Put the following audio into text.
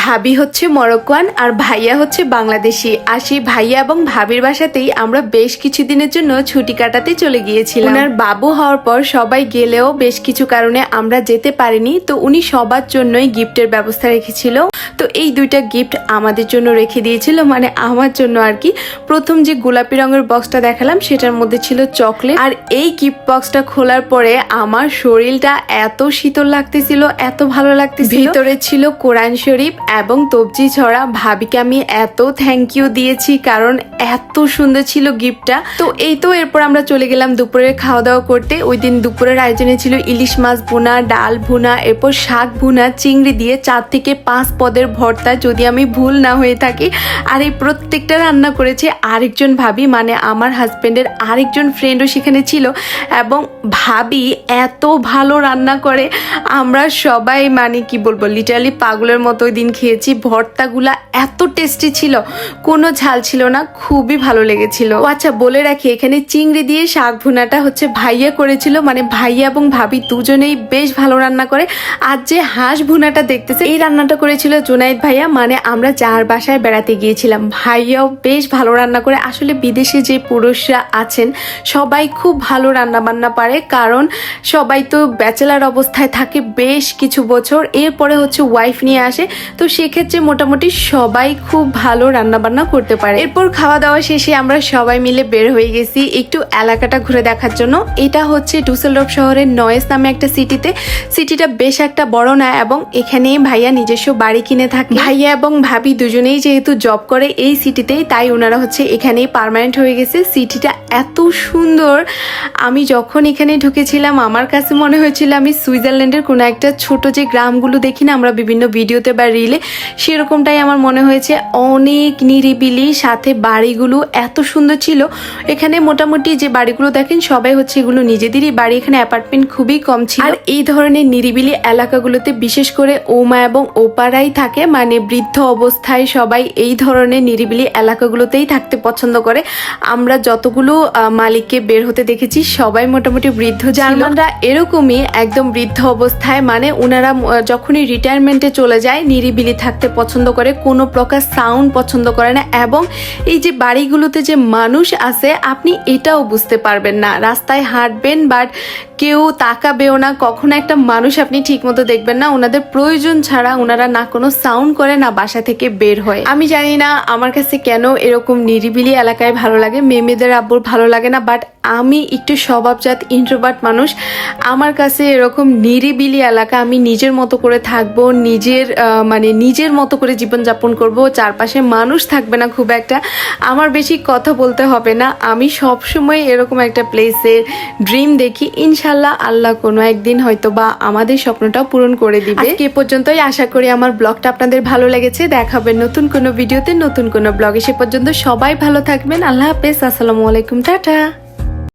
ভাবি হচ্ছে মরক্কান আর ভাইয়া হচ্ছে বাংলাদেশি। আর সেই ভাইয়া এবং ভাবির বাসাতেই আমরা বেশ কিছুদিনের জন্য ছুটি কাটাতে চলে গিয়েছিলাম। ওনার বাবু হওয়ার পর সবাই গেলেও বেশ কিছু কারণে আমরা যেতে পারিনি, তো উনি সবার জন্যই গিফটের ব্যবস্থা রেখেছিল। তো এই দুইটা গিফট আমাদের জন্য রেখে দিয়েছিল মানে আমার জন্য আর কি। প্রথম যে গোলাপি রঙের বক্সটা দেখালাম, সেটার মধ্যে ছিল চকলেট। আর এই গিফট বক্সটা খোলার পরে আমার শরীরটা এত শীতল লাগতেছিল, এত ভালো লাগতেছিল। ভিতরে ছিল কোরআন শরীফ এবং তবজি ছড়া ভাবিকে আমি এত থ্যাংক ইউ দিয়েছি কারণ এত সুন্দর ছিল গিফটটা। তো এই তো এরপর আমরা চলে গেলাম দুপুরের খাওয়া দাওয়া করতে। ওই দিন দুপুরের আয়োজনে ছিল ইলিশ মাছ ভুনা, ডাল ভুনা, এরপর শাক ভুনা, চিংড়ি দিয়ে চার থেকে পাঁচ পদের ভর্তা যদি আমি ভুল না হয়ে থাকি। আর এই প্রত্যেকটা রান্না করেছে আরেকজন ভাবি মানে আমার হাজব্যান্ডের আরেকজন ফ্রেন্ডও সেখানে ছিল এবং ভাবি এত ভালো রান্না করে। আমরা সবাই মানে কি বলব লিটারালি পাগলের মতো ওই দিন খেয়েছি, ভর্তাগুলা এত টেস্টি ছিল, কোনো ঝাল ছিল না, খুবই ভালো লেগেছিল। আচ্ছা বলে রাখি, এখানে চিংড়ি দিয়ে শাক ভুনাটা হচ্ছে ভাইয়া করেছিল মানে ভাইয়া এবং ভাবি দুজনেই বেশ ভালো রান্না করে। আর যে হাঁস ভুনাটা দেখতেছে, এই রান্নাটা করেছিল জুনাইদ ভাইয়া মানে আমরা যার বাসায় বেড়াতে গিয়েছিলাম, ভাইয়াও বেশ ভালো রান্না করে। আসলে বিদেশে যে পুরুষরা আছেন, সবাই খুব ভালো রান্না বান্না পারে, কারণ সবাই তো ব্যাচেলার অবস্থায় থাকে বেশ কিছু বছর, এরপরে হচ্ছে ওয়াইফ নিয়ে আসে তো সেক্ষেত্রে মোটামুটি সবাই খুব ভালো রান্না বান্না করতে পারে। এরপর খাওয়া দাওয়া শেষে আমরা সবাই মিলে বের হয়ে গেছি একটু এলাকাটা ঘুরে দেখার জন্য। এটা হচ্ছে ডুসেলডর্ফ শহরের নয়েস নামে একটা সিটিতে। সিটিটা বেশ একটা বড় না এবং এখানে ভাইয়া নিজস্ব বাড়ি কিনে থাকে। ভাইয়া এবং ভাবি দুজনেই যেহেতু জব করে এই সিটিতেই, তাই ওনারা হচ্ছে এখানেই পার্মানেন্ট হয়ে গেছে। সিটিটা এত সুন্দর। আমি যখন এখানে ঢুকেছিলাম, আমার কাছে মনে হয়েছিল আমি সুইজারল্যান্ডের কোনো একটা ছোট যে গ্রামগুলো দেখি না, আমরা বিভিন্ন ভিডিওতে বা রিলে সেরকমটাই আমার মনে হয়েছে। অনেক নিরিবিলি, সাথে বাড়িগুলো এত সুন্দর ছিল। এখানে মোটামুটি যে বাড়িগুলো দেখেন, সবাই হচ্ছে এগুলো নিজেদেরই বাড়ি। এখানে অ্যাপার্টমেন্ট খুবই কম ছিল। আর এই ধরনের নিরিবিলি এলাকাগুলোতে বিশেষ করে ওমা এবং ওপারাই থাকে। মানে বৃদ্ধ অবস্থায় সবাই এই ধরনের নিরিবিলি এলাকাগুলোতেই থাকতে পছন্দ করে। আমরা যতগুলো মালিককে বের হতে দেখেছি, সবাই মোটামুটি বৃদ্ধ জার্মানরা এরকমই একদম বৃদ্ধ অবস্থায়। মানে ওনারা যখনই রিটায়ারমেন্টে চলে যায়, নিরিবিলি থাকতে পছন্দ করে, কোনো প্রকার সাউন্ড পছন্দ করে না এবং এই যে বাড়িগুলোতে যে মানুষ আছে, আপনি এটাও বুঝতে পারবেন না। রাস্তায় হাঁটবেন বাট কেউ তাকাবেও না, কখনো একটা মানুষ আপনি ঠিকমতো দেখবেন না, ওনাদের প্রয়োজন ছাড়া ওনারা না কোনো সাউন্ড করে না বাসা থেকে বের হয়। আমি জানি না আমার কাছে কেন এরকম নিরিবিলি এলাকায় ভালো লাগে মেয়েমেদের আব্বুর ভালো লাগে না বাট আমি একটু স্বভাবজাত ইন্ট্রোভার্ট মানুষ। আমার কাছে এরকম নিরিবিলি এলাকা, আমি নিজের মতো করে থাকব, নিজের মানে নিজের মতো করে জীবনযাপন করব, চারপাশে মানুষ থাকবে না খুব একটা, আমার বেশি কথা বলতে হবে না। আমি সব সময় এরকম একটা প্লেসের ড্রিম দেখি, ইনশাল্লাহ আল্লাহ কোনো একদিন হয়তো বা আমাদের স্বপ্নটা পূরণ করে দিবে। এ পর্যন্তই। আশা করি আমার ব্লগটা আপনাদের ভালো লেগেছে। দেখা হবে নতুন কোনো ভিডিওতে, নতুন কোনো ব্লগে। সে পর্যন্ত সবাই ভালো থাকবেন। আল্লাহ হাফেজ। আসসালামু আলাইকুম। টাটা।